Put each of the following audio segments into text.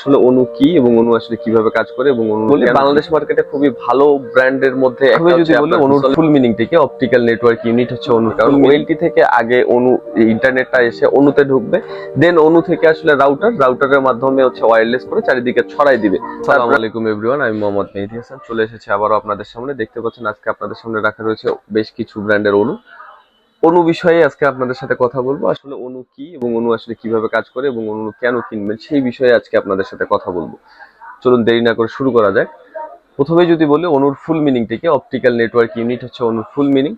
আসলে অনু কি এবং অনু আসলে কীভাবে কাজ করে এবং অনু বলি বাংলাদেশ মার্কেটে খুবই ভালো ব্র্যান্ডের মধ্যে একটা যদি বলি অনুর ফুল মিনিং থেকে অপটিক্যাল নেটওয়ার্ক ইউনিট হচ্ছে অনু কারণ ওএলটি থেকে আগে অনু ইন্টারনেটটা এসে অনুতে ঢুকবে দেন অনু থেকে আসলে রাউটার রাউটারের মাধ্যমে হচ্ছে ওয়্যারলেস করে চারিদিকে ছড়াই দিবে। আসসালামু আলাইকুম এভরিওয়ান আমি মোহাম্মদ মেহেদি হাসান চলে এসেছি আবারও আপনাদের সামনে। দেখতে পাচ্ছেন আজকে আপনাদের সামনে রাখা রয়েছে বেশ কিছু ব্র্যান্ডের অনু। অনু বিষয়ে আজকে আপনাদের সাথে কথা বলব। আসলে অনু কি এবং অনু আসলে কীভাবে কাজ করে এবং অনু কেন কিনবেন সেই বিষয়ে আজকে আপনাদের সাথে কথা বলব। চলুন দেরি না করে শুরু করা যাক। প্রথমে যদি বলি, অনুর ফুল মিনিং থেকে অপটিক্যাল নেটওয়ার্ক ইউনিট হচ্ছে অনুর ফুল মিনিং।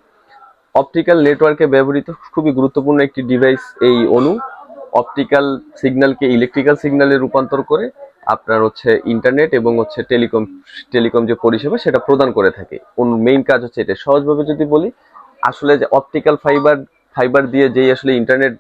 অপটিক্যাল নেটওয়ার্কে ব্যবহৃত খুবই গুরুত্বপূর্ণ একটি ডিভাইস এই অনু। অপটিক্যাল সিগন্যালকে ইলেকট্রিক্যাল সিগন্যালে রূপান্তর করে আপনার হচ্ছে ইন্টারনেট এবং হচ্ছে টেলিকম টেলিকম যে পরিষেবা সেটা প্রদান করে থাকে। অনুর মেইন কাজ হচ্ছে এটা। সহজভাবে যদি বলি আসলে যে অপটিক্যাল ফাইবার ফাইবার দিয়ে যেই আসলে ইন্টারনেট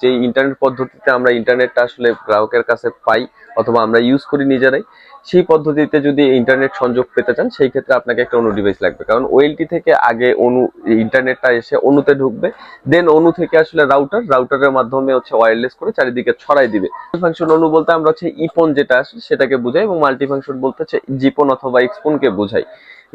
যেই ইন্টারনেট পদ্ধতিতে আমরা ইন্টারনেটটা আসলে গ্রাহকের কাছে পাই অথবা আমরা ইউজ করি নিজেরাই, সেই পদ্ধতিতে যদি ইন্টারনেট সংযোগ পেতে চান, সেই ক্ষেত্রে আপনাকে একটা অনু ডিভাইস লাগবে। কারণ ওএলটি থেকে আগে অনু ইন্টারনেটটা এসে অনুতে ঢুকবে দেন অনু থেকে আসলে রাউটার রাউটারের মাধ্যমে হচ্ছে ওয়্যারলেস করে চারিদিকে ছড়াই দিবে। ফাংশন অনু বলতে আমরা হচ্ছে ইপন যেটা আসে সেটাকে বোঝাই এবং মাল্টি ফাংশন বলতে হচ্ছে জিপন অথবা এক্সপনকে বোঝাই।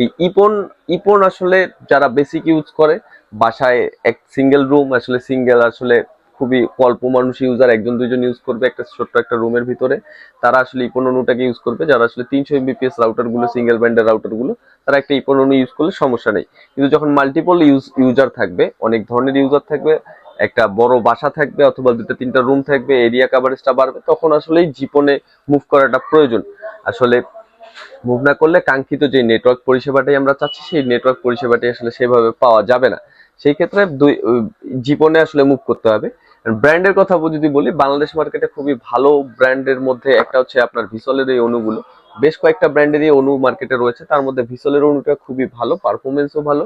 এই ইপন ইপন আসলে যারা বেসিক ইউজ করে বাসায় এক সিঙ্গেল রুম আসলে সিঙ্গেল আসলে খুবই অল্প মানুষ ইউজার একজন দুইজন ইউজ করবে একটা ছোট্ট একটা রুমের ভিতরে। তারা আসলে ইপননুটাকে ইউজ করবে। যারা আসলে তিনশো এমবিপিএস রাউটারগুলো সিঙ্গেল ব্যান্ডের রাউটারগুলো তারা একটা ইপননু ইউজ করলে সমস্যা নেই। কিন্তু যখন মাল্টিপল ইউজ ইউজার থাকবে, অনেক ধরনের ইউজার থাকবে, একটা বড় বাসা থাকবে অথবা দুটো তিনটা রুম থাকবে এরিয়া কাভারেজটা বাড়বে, তখন আসলে জীবনে মুভ করাটা প্রয়োজন। আসলে মুভ না করলে কাঙ্ক্ষিত যে নেটওয়ার্ক পরিষেবাটাই আমরা চাচ্ছি, সেই নেটওয়ার্ক পরিষেবাটি আসলে সেভাবে পাওয়া যাবে না। সেই ক্ষেত্রে দুই জীবনে আসলে মুভ করতে হবে। ব্র্যান্ডের কথা যদি বলি, বাংলাদেশ মার্কেটে খুবই ভালো ব্র্যান্ডের মধ্যে একটা হচ্ছে আপনার ভিসলের এই অনুগুলো বেশ কয়েকটা ব্র্যান্ডেরই অনু মার্কেটে রয়েছে। তার মধ্যে ভিসলের অনুটা খুবই ভালো পারফরমেন্সও ভালো।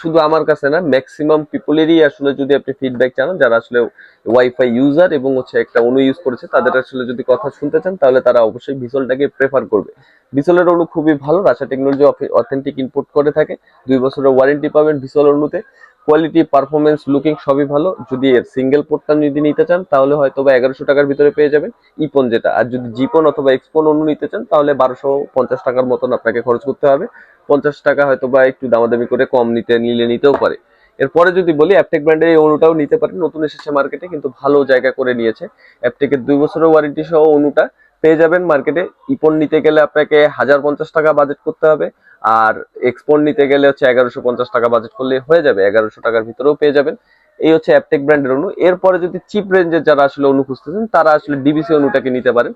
শুধু আমার কাছে না ম্যাক্সিমাম পিপলেরই আসলে যদি আপনি ফিডব্যাক চান যারা আসলে ওয়াইফাই ইউজার এবং হচ্ছে একটা অনু ইউজ করেছে, তাদের আসলে যদি কথা শুনতে চান, তাহলে তারা অবশ্যই ভিসলটাকে প্রেফার করবে। ভিসলের অনু খুবই ভালো রাশা টেকনোলজি অথেন্টিক ইনপুট করে থাকে। দুই বছরের ওয়ারেন্টি পাবেন ভিসল অনুতে কোয়ালিটি পারফরমেন্স লুকিং সবই ভালো। যদি এর সিঙ্গেল পোর্টটা যদি নিতে চান, তাহলে হয়তো বা এগারোশো টাকার ভিতরে পেয়ে যাবেন ইপন যেটা। আর যদি জিপন অথবা এক্সপন অন্য নিতে চান, তাহলে বারোশো পঞ্চাশ টাকার মতন আপনাকে খরচ করতে হবে। পঞ্চাশ টাকা হয়তো বা একটু দামাদামি করে কম নিতে, নিলে নিতেও পারে। এরপরে যদি বলি অ্যাপটেক ব্র্যান্ডের এই অনুটাও নিতে পারেন। নতুন এসেছে মার্কেটে কিন্তু ভালো জায়গা করে নিয়েছে। অ্যাপটেকের দুই বছরের ওয়ারেন্টি সহ অনুটা পেয়ে যাবেন মার্কেটে ইপন নিতে গেলে আপনাকে হাজার পঞ্চাশ টাকা বাজেট করতে হবে। আর এক্সপোর্ট নিতে গেলে হচ্ছে এগারোশো পঞ্চাশ টাকা বাজেট করলে হয়ে যাবে, এগারোশো টাকার ভিতরেও পেয়ে যাবেন। এই হচ্ছে অ্যাপটেক ব্র্যান্ডের অনু। এরপরে যদি চিপ রেঞ্জের যারা আসলে অনু খুঁজতেছেন, তারা আসলে ডিবিসি অনুটাকে নিতে পারেন।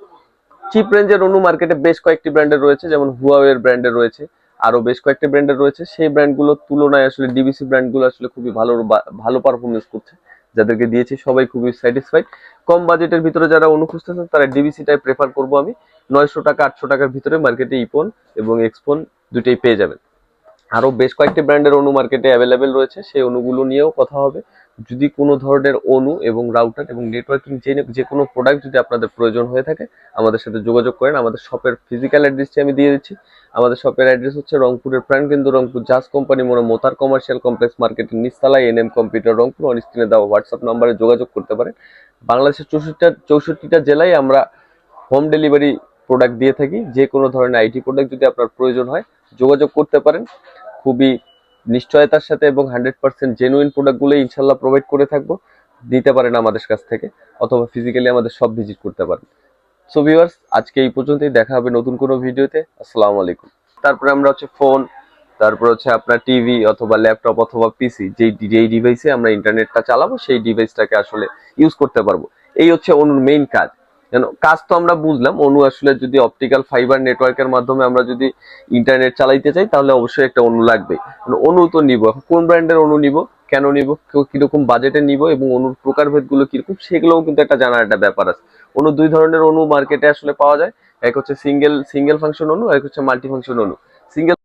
চিপ রেঞ্জের অনু মার্কেটে বেশ কয়েকটি ব্র্যান্ডের রয়েছে, যেমন হুয়াওয়ের ব্র্যান্ডের রয়েছে আরও বেশ কয়েকটি ব্র্যান্ডের রয়েছে। সেই ব্র্যান্ডগুলোর তুলনায় আসলে ডিবিসি ব্র্যান্ডগুলো আসলে খুবই ভালো ভালো পারফরমেন্স করছে। যাদেরকে দিয়েছি সবাই খুবই স্যাটিসফাইড কম বাজেটের ভিতরে যারা অনু খুঁজতেছেন, তারা ডিবিসিটাই প্রেফার করব আমি। নয়শো টাকা, আটশো টাকার ভিতরে মার্কেটে ইপন এবং এক্সপন দুটোই পেয়ে যাবেন। আরও বেশ কয়েকটি ব্র্যান্ডের অনু মার্কেটে অ্যাভেলেবেল রয়েছে, সেই অনুগুলো নিয়েও কথা হবে। যদি কোনো ধরনের অনু এবং রাউটার এবং নেটওয়ার্কিং যে যে কোনো প্রোডাক্ট যদি আপনাদের প্রয়োজন হয়ে থাকে, আমাদের সাথে যোগাযোগ করেন। আমাদের শপের ফিজিক্যাল অ্যাড্রেসটি আমি দিয়ে দিচ্ছি। আমাদের শপের অ্যাড্রেস হচ্ছে রংপুরের প্রাণকেন্দ্র রংপুর জাস কোম্পানি মোড়ে মোতার কমার্শিয়াল কমপ্লেক্স মার্কেটের নিস্তালায় এনএম কম্পিউটার রংপুর। অন দেওয়া হোয়াটসঅ্যাপ নাম্বারে যোগাযোগ করতে পারেন। বাংলাদেশের চৌষট্টিটা চৌষট্টিটা জেলায় আমরা হোম ডেলিভারি প্রোডাক্ট দিয়ে থাকি, যে কোনো ধরনের আইটি প্রোডাক্ট যদি আপনার প্রয়োজন হয়, যোগাযোগ করতে পারেন। খুবই নিশ্চয়তার সাথে এবং হান্ড্রেড পার্সেন্ট জেনুইন প্রোডাক্টগুলো ইনশাল্লাহ প্রোভাইড করে থাকব, দিতে পারেন আমাদের কাছ থেকে, অথবা ফিজিক্যালি আমাদের সব ভিজিট করতে পারেন। সো ভিউয়ার্স আজকে এই পর্যন্তই, দেখা হবে নতুন কোনো ভিডিওতে। আসসালামু আলাইকুম। তারপরে আমরা হচ্ছে ফোন তারপর হচ্ছে আপনার টিভি অথবা ল্যাপটপ অথবা পিসি যেই যেই ডিভাইসে আমরা ইন্টারনেটটা চালাবো, সেই ডিভাইসটাকে আসলে ইউজ করতে পারব। এই হচ্ছে অনুর মেইন কাজ। কেন কাজ তো আমরা বুঝলাম। অনু আসলে যদি অপটিক্যাল ফাইবার নেটওয়ার্কের মাধ্যমে আমরা যদি ইন্টারনেট চালাইতে চাই, তাহলে অবশ্যই একটা অনু লাগবে। অনু তো নিব। এখন কোন ব্র্যান্ডের অনু নিব? কেন নিব? কীরকম বাজেটে নিব? এবং অনুর প্রকারভেদগুলো কীরকম? সেগুলোও কিন্তু একটা জানার একটা ব্যাপার আছে। অনু দুই ধরনের অনু মার্কেটে আসলে পাওয়া যায়। এক হচ্ছে সিঙ্গেল সিঙ্গেল ফাংশন অনু এক হচ্ছে মাল্টি ফাংশন অনু। সিঙ্গেল